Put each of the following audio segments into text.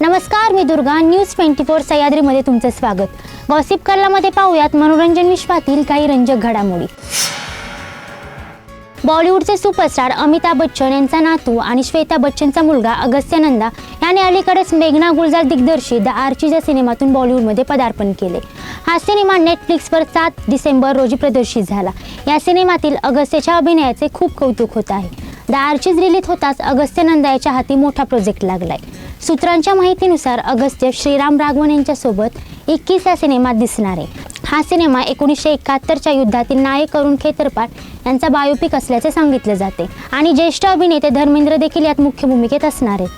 नमस्कार मी Durga. News twenty four सह्याद्रीमध्ये तुमचं स्वागत. गॉसिप कल्लामध्ये पाहूयात मनोरंजन विश्वातील काही रंजक घडामोडी. बॉलिवूडचे सुपरस्टार अमिताभ बच्चन यांचा नातू आणि श्वेता बच्चनचा मुलगा अगस्त्य नंदा याने अलीकडेच मेघना गुलजार दिग्दर्शित द आर्चीच्या सिनेमातून बॉलिवूडमध्ये पदार्पण केले. हा सिनेमा नेटफ्लिक्सवर सात डिसेंबर रोजी प्रदर्शित झाला. या सिनेमातील अगस्त्यच्या अभिनयाचे खूप कौतुक होत आहे. द आर्चीज रिलीज होताच अगस्त्य नंदा याच्या हाती मोठा प्रोजेक्ट लागलाय. सूत्रांच्या माहितीनुसार अगस्त्य श्रीराम राघवन यांच्यासोबत इक्कीस या सिनेमात दिसणार. आहे हा सिनेमा एकोणीसशे एकाहत्तरच्या युद्धातील नायक अरुण खेतरपाट यांचा बायोपिक असल्याचे सांगितले जाते आणि ज्येष्ठ अभिनेते धर्मेंद्र देखील यात मुख्य भूमिकेत असणार आहेत.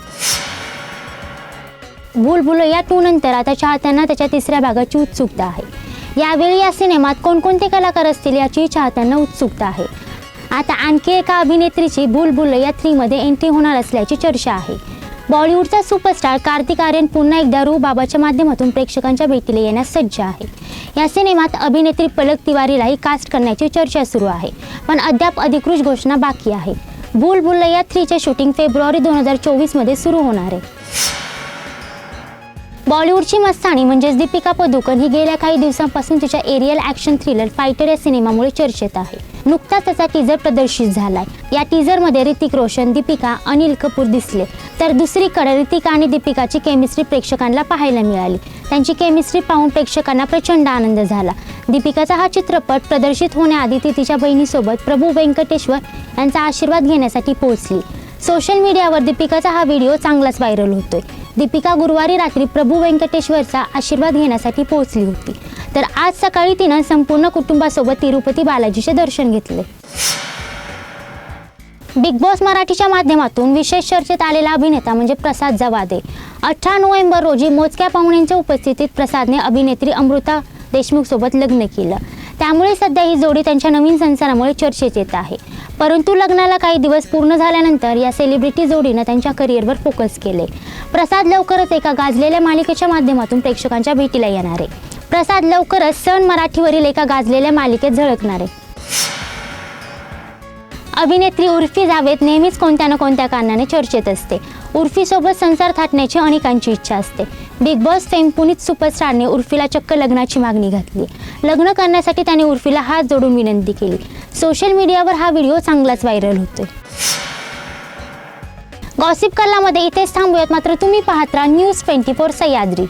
बुलबुल या टू नंतर आता चाहत्यांना त्याच्या तिसऱ्या भागाची उत्सुकता आहे. यावेळी या सिनेमात कोणकोणते कलाकार असतील याची चाहत्यांना उत्सुकता आहे. आता आणखी एका अभिनेत्रीची बुलबुल या थ्रीमध्ये एंट्री होणार असल्याची चर्चा आहे. बॉलिवूडचा सुपरस्टार कार्तिक आर्यन पुन्हा एकदा रू बाबाच्या माध्यमातून प्रेक्षकांच्या भेटीला येण्यास सज्ज आहे. या सिनेमात अभिनेत्री पलक तिवारीलाही कास्ट करण्याची चर्चा सुरू आहे पण अद्याप अधिकृत घोषणा बाकी आहे. बुलबुल या थ्रीचे शूटिंग फेब्रुवारी दोन हजार चोवीसमध्ये सुरू होणार आहे. बॉलिवूडची मस्तानी म्हणजेच दीपिका पदुकोण ही गेल्या काही दिवसांपासून तिच्या एरियल ॲक्शन थ्रिलर फायटर या सिनेमामुळे चर्चेत आहे. नुकताच त्याचा टीजर प्रदर्शित झालाय. या टीजरमध्ये ऋतिक रोशन दीपिका अनिल कपूर दिसले. तर दुसरीकडे ऋतिका आणि दीपिकाची केमिस्ट्री प्रेक्षकांना पाहायला मिळाली. त्यांची केमिस्ट्री पाहून प्रेक्षकांना प्रचंड आनंद झाला. दीपिकाचा हा चित्रपट प्रदर्शित होण्याआधी ती तिच्या बहिणीसोबत प्रभू व्यंकटेश्वर यांचा आशीर्वाद घेण्यासाठी पोहोचली. सोशल मीडियावर दीपिकाचा हा व्हिडिओ चांगलाच व्हायरल होतोय. दीपिका गुरुवारी रात्री प्रभू व्यंकटेश्वरचा आशीर्वाद घेण्यासाठी पोहोचली होती. तर आज सकाळी तिनं संपूर्ण कुटुंबासोबत तिरुपती बालाजीचे दर्शन घेतले. बिग बॉस मराठीच्या माध्यमातून विशेष चर्चेत आलेला अभिनेता म्हणजे प्रसाद जवादे. अठरा नोव्हेंबर रोजी मोजक्या पाहुण्यांच्या उपस्थितीत प्रसादने अभिनेत्री अमृता देशमुख सोबत लग्न केलं. त्यामुळे सध्या ही जोडी त्यांच्या नवीन संसारामुळे चर्चेत येत आहे. परंतु लग्नाला काही दिवस पूर्ण झाल्यानंतर या सेलिब्रिटी जोडीनं त्यांच्या करिअरवर फोकस केले. प्रसाद लवकरच एका गाजलेल्या मालिकेच्या माध्यमातून प्रेक्षकांच्या भेटीला येणार आहे. प्रसाद लवकरच सण मराठीवरील एका गाजलेल्या मालिकेत झळकणार आहे. अभिनेत्री उर्फी जावेद नेहमीच कोणत्या ना कोणत्या कारणाने चर्चेत असते. उर्फीसोबत संसार थाटण्याची अनेकांची इच्छा असते. बिग बॉस फेम पुनीत सुपरस्टारने उर्फीला चक्क लग्नाची मागणी घातली. लग्न करण्यासाठी त्याने उर्फीला हात जोडून विनंती केली. सोशल मीडियावर हा व्हिडिओ चांगलाच व्हायरल होतोय. गॉसिप कल्लामध्ये इथेच थांबूयात. मात्र तुम्ही पाहत राहा न्यूज ट्वेंटी फोर सह्याद्री.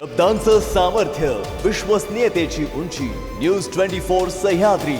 शब्दांचं सामर्थ्य विश्वसनीयतेची उंची न्यूज ट्वेंटी फोर सह्याद्री.